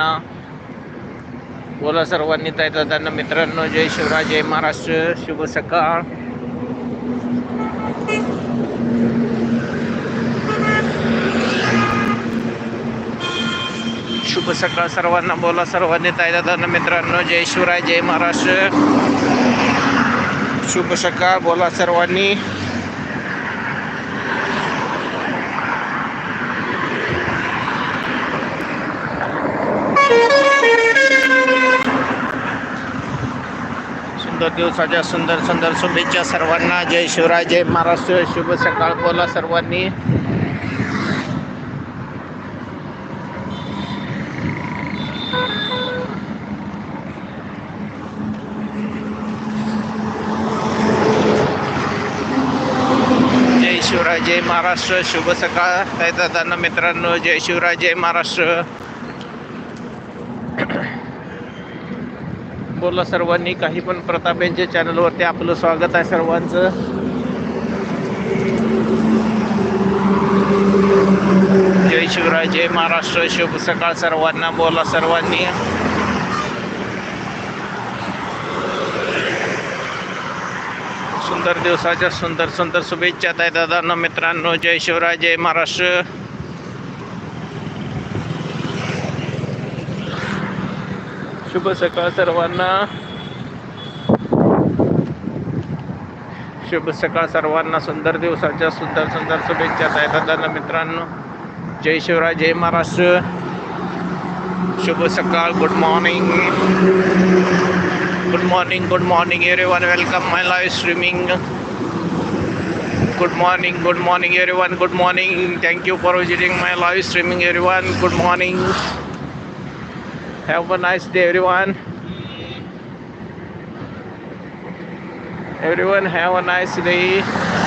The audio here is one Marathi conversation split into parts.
सर्वांना बोला सर्वांनी ताई दादांना मित्रांनो जय शिवराज जय महाराष्ट्र शुभ सकाळ. शुभ सकाळ सर्वांना बोला सर्वांनी ताई दादांना मित्रांनो जय शिवराय जय महाराष्ट्र. शुभ सकाळ बोला सर्वांनी. सुंदर दिवसाच्या सुंदर सुंदर शुभेच्छा सर्वांना. जय शिवराय जय महाराष्ट्र. शुभ सकाळ बोला सर्वांनी. जय शिवराय जय महाराष्ट्र. शुभ सकाळ. काय दादा मित्रांनो जय शिवराय जय महाराष्ट्र. बोला सर्वांनी काही पण प्रताप यांच्या चॅनलवरती आपलं स्वागत आहे सर्वांचं. जय शिवराय जय महाराष्ट्र शुभ सकाळ सर्वांना. बोला सर्वांनी. सुंदर दिवसाच्या सुंदर सुंदर शुभेच्छा ताई दादा मित्रांनो. जय शिवराय जय महाराष्ट्र. शुभ सकाळ सर्वांना. शुभ सकाळ सर्वांना. सुंदर दिवसाच्या सुंदर सुंदर शुभेच्छा ताई दादांना मित्रांनो. जय शिवराय जय महाराष्ट्र. शुभ सकाळ good morning good morning good morning everyone welcome my live streaming good morning good morning everyone good morning thank you for visiting my live streaming everyone good morning Have a nice day, everyone. Everyone, have a nice day.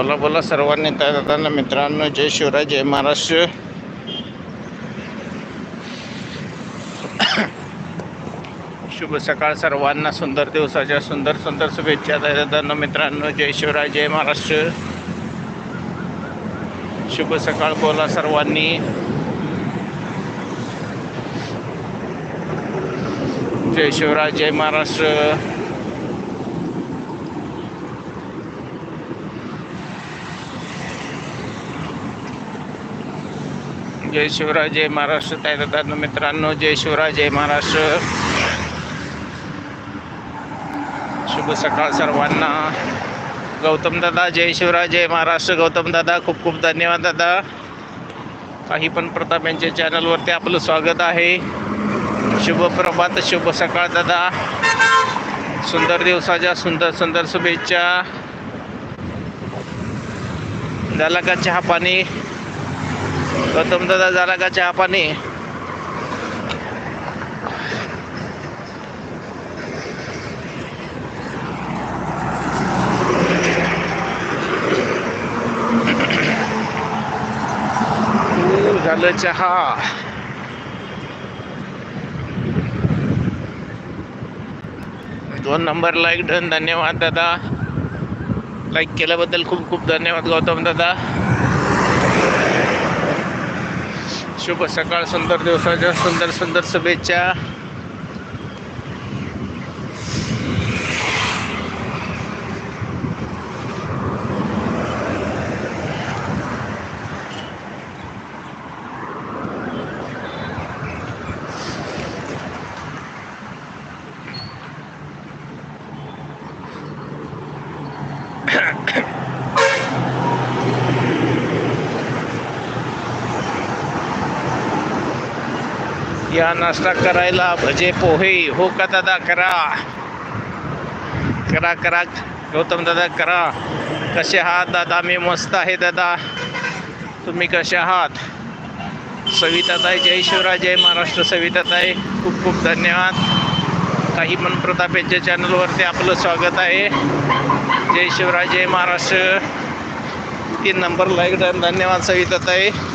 बोला बोला सर्वांनी त्या दादांना मित्रांनो जय शिवराय जय महाराष्ट्र. शुभ सकाळ सर्वांना सुंदर दिवसाच्या सुंदर सुंदर शुभेच्छा त्या दादांना मित्रांनो जय शिवराय जय महाराष्ट्र. शुभ सकाळ बोला सर्वांनी. जय शिवराय जय महाराष्ट्र. जय शिवराय जय महाराष्ट्र. ताई दादा मित्रांनो जय शिवराय जय महाराष्ट्र. शुभ सकाळ सर्वांना. गौतम दादा जय शिवराय जय महाराष्ट्र. गौतम दादा खूप खूप धन्यवाद दादा. काही पण प्रताप यांच्या चॅनलवरती आपलं स्वागत आहे. शुभ प्रभात शुभ सकाळ दादा. सुंदर दिवसाच्या सुंदर सुंदर शुभेच्छा. झाला का चहा पाणी? गौतम दादा झाला का चहा पाणी. झालं चहा. दोन नंबर लाईक डन धन्यवाद दादा. लाईक केल्याबद्दल खूप खूप धन्यवाद गौतम दादा. शुभ सकाळ सुंदर दिवसाच्या सुंदर सुंदर शुभेच्छा. या नाश्ता करायला भजे पोहे हो का दादा करा. करा करा. गौतम दादा करा. कसे आहात दादा? मी मस्त आहे दादा. तुम्ही कसे आहात? सविताताई जय शिवराय जय महाराष्ट्र सविताताई. खूप खूप धन्यवाद. काही मनप्रताप प्रताप यांच्या चॅनलवरती आपलं स्वागत आहे. जय शिवराय जय महाराष्ट्र. तीन नंबर लाईक धन्यवाद सविताताई. आहे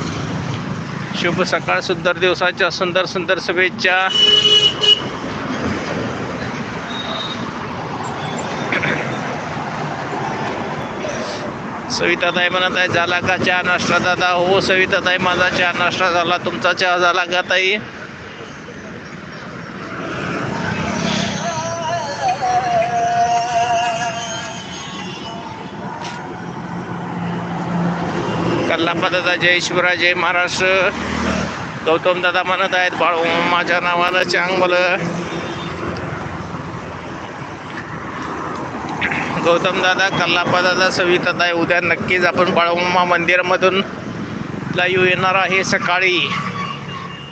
शुभ सकाळ सुंदर दिवसाच्या सुंदर सुंदर शुभेच्छा. सविताताई म्हणत आहे झाला का चहा नाश्ता दादा? हो सविताताई माझा चहा नाश्ता झाला. तुमचा चहा झाला का ताई? कल्लापदादा जय शिवराय जय महाराष्ट्र. गौतम दादा म्हणत आहेत बाळू माझ्या नावानं चांगल गौतम दादा कल्लापा दादा आहे उद्या नक्कीच आपण बाळूमा मंदिरामधून लाईव्ह येणार आहे सकाळी.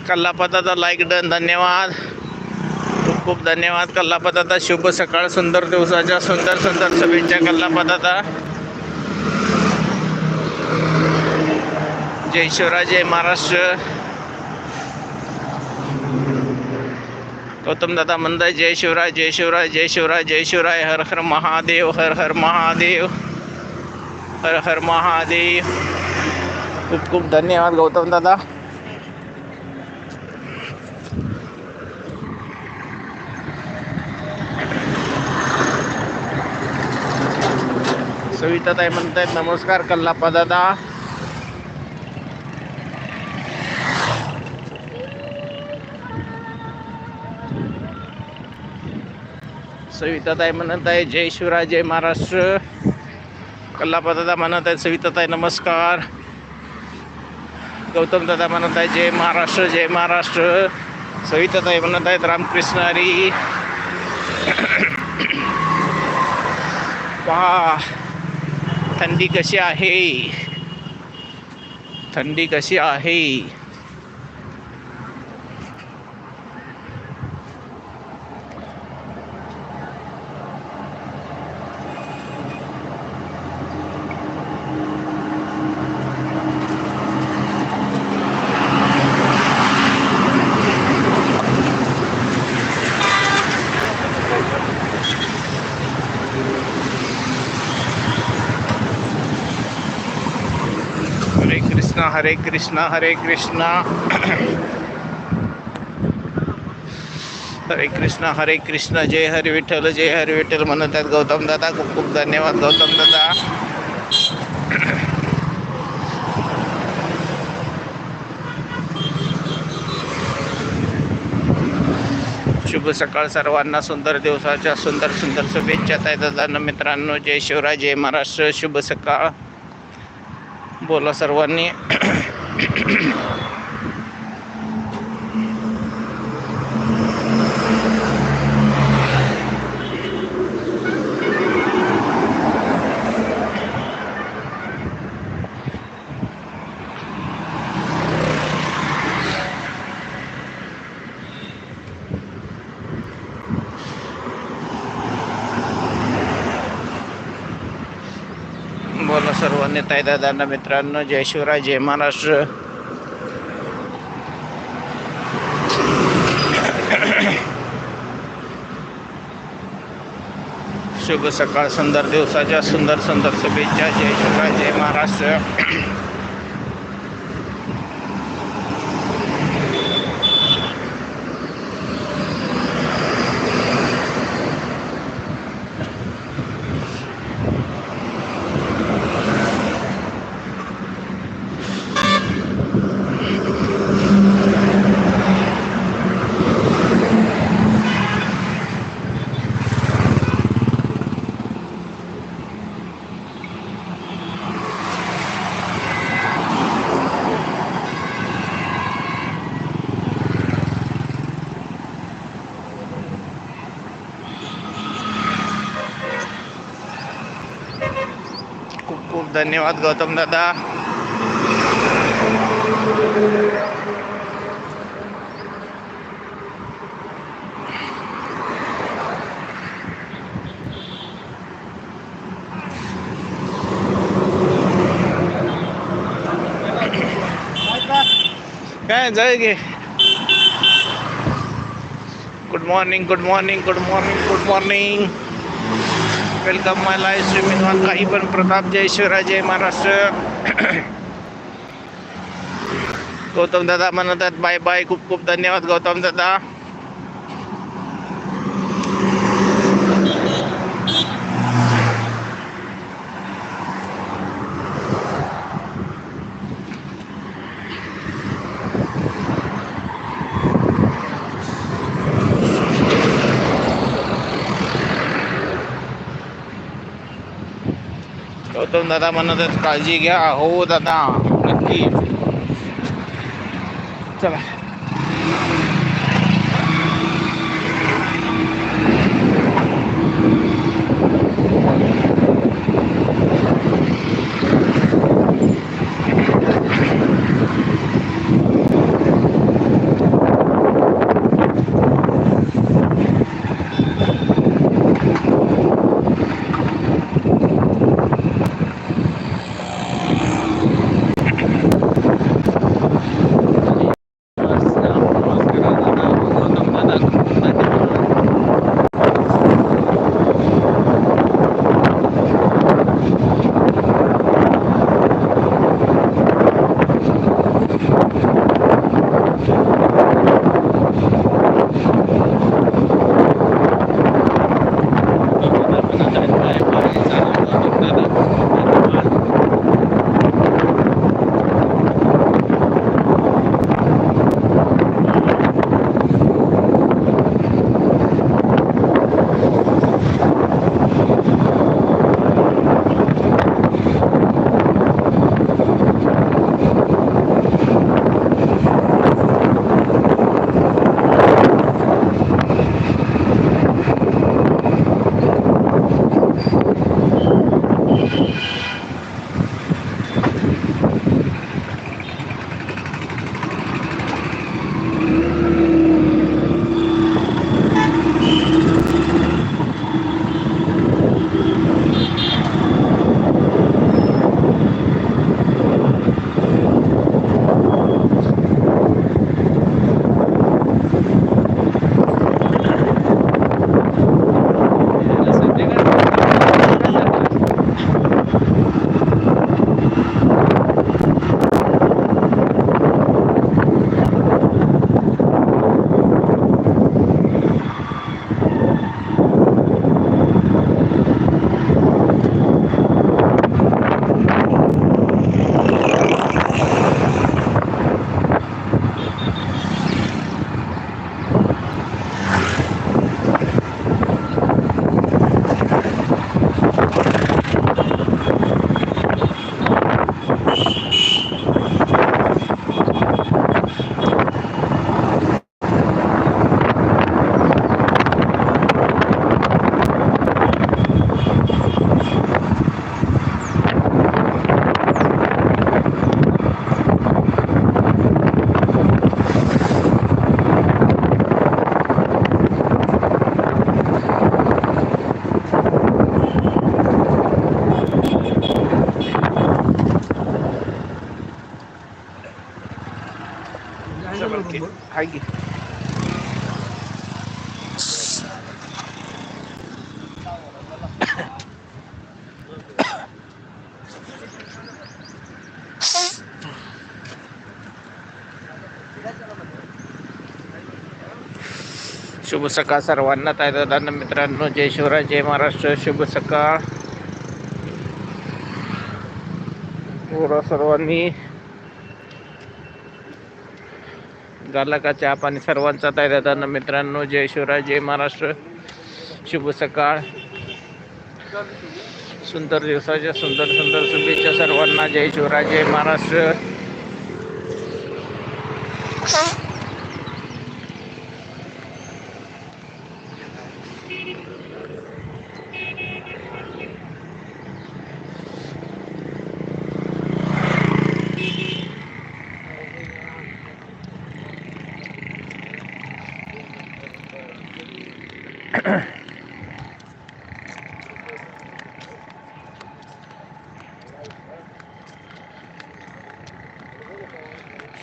कल्लापा दादा लाईक डन धन्यवाद. खूप खूप धन्यवाद कल्लापा दादा शुभ सकाळ सुंदर दिवसाच्या सुंदर सुंदर सभेच्या कल्लापा जय शिवराय जय महाराष्ट्र. गौतम दादा म्हणताय जय शिवराय जय शिवराय जय शिवराय जय शिवराय हर हर महादेव हर हर महादेव हर हर महादेव. खूप खूप धन्यवाद गौतम दादा. सविताताई म्हणतायत नमस्कार कल्लापा दादा. सविताताई म्हणत आहे जय शिवराय जय महाराष्ट्र. कल्लापदादा म्हणत आहे सविताताई नमस्कार. गौतम दादा म्हणत आहे जय महाराष्ट्र जय महाराष्ट्र. सविताताई म्हणत आहेत रामकृष्ण हरी. पहा थंडी कशी आहे? थंडी कशी आहे हरे कृष्णा हरे कृष्णा हरे कृष्णा. हरे कृष्णा हरे कृष्णा. जय हरे विठ्ठल जय हरे विठ्ठल म्हणत आहेत गौतम दादा. खूप खूप धन्यवाद गौतम दादा. शुभ सकाळ सर्वांना. सुंदर दिवसाच्या सुंदर सुंदर शुभेच्छा ताई दादा मित्रांनो. जय शिवराय जय महाराष्ट्र. शुभ सकाळ. बोला सर्वांनी. बोला सर्वांनी दादांना मित्रांनो जय शिवराय जय महाराष्ट्र. शुभ सकाळ सुंदर दिवसाच्या सुंदर सुंदर शुभेच्छा. जय शिवराय जय महाराष्ट्र. खूप खूप धन्यवाद गौतम दादा. काय जाय गे? Good good morning good morning good morning good morning welcome my live streaming on काही पण प्रताप जय शिवराय जय महाराष्ट्र गौतम दादा म्हणतात बाय बाय खूप खूप धन्यवाद गौतम दादा गौतम दादा म्हणतच काळजी घ्या. हो दादा नक्की. चला. शुभ सकाळ सर्वांना ताय दादांना मित्रांनो जय शिवराज जय महाराष्ट्र शुभ सकाळ. सर्वांनी. झाला का चहा पाणी सर्वांचा ताय दादांना मित्रांनो जय शिवराज जय महाराष्ट्र शुभ सकाळ. सुंदर दिवसाच्या सुंदर सुंदर शुभेच्छा सर्वांना जय शिवराज जय महाराष्ट्र. Okay.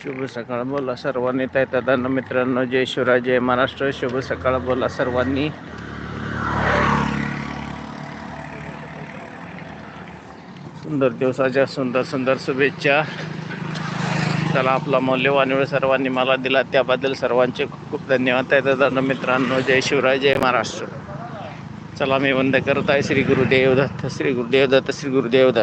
शुभ सकाळ. बोला सर्वांनी. ताई दादांना मित्रांनो जय शिवराय जय महाराष्ट्र. शुभ सकाळ. बोला सर्वांनी. सुंदर दिवसाच्या सुंदर सुंदर शुभेच्छा. चला आपला मौल्यवान वेळ सर्वांनी मला दिला. त्याबद्दल सर्वांचे खूप खूप धन्यवाद. ताई दादांना मित्रांनो जय शिवराय जय महाराष्ट्र. चला मी वंद करत आहे. श्री गुरुदेव दत्त श्री गुरुदेव दत्त श्री गुरुदेव दत्त.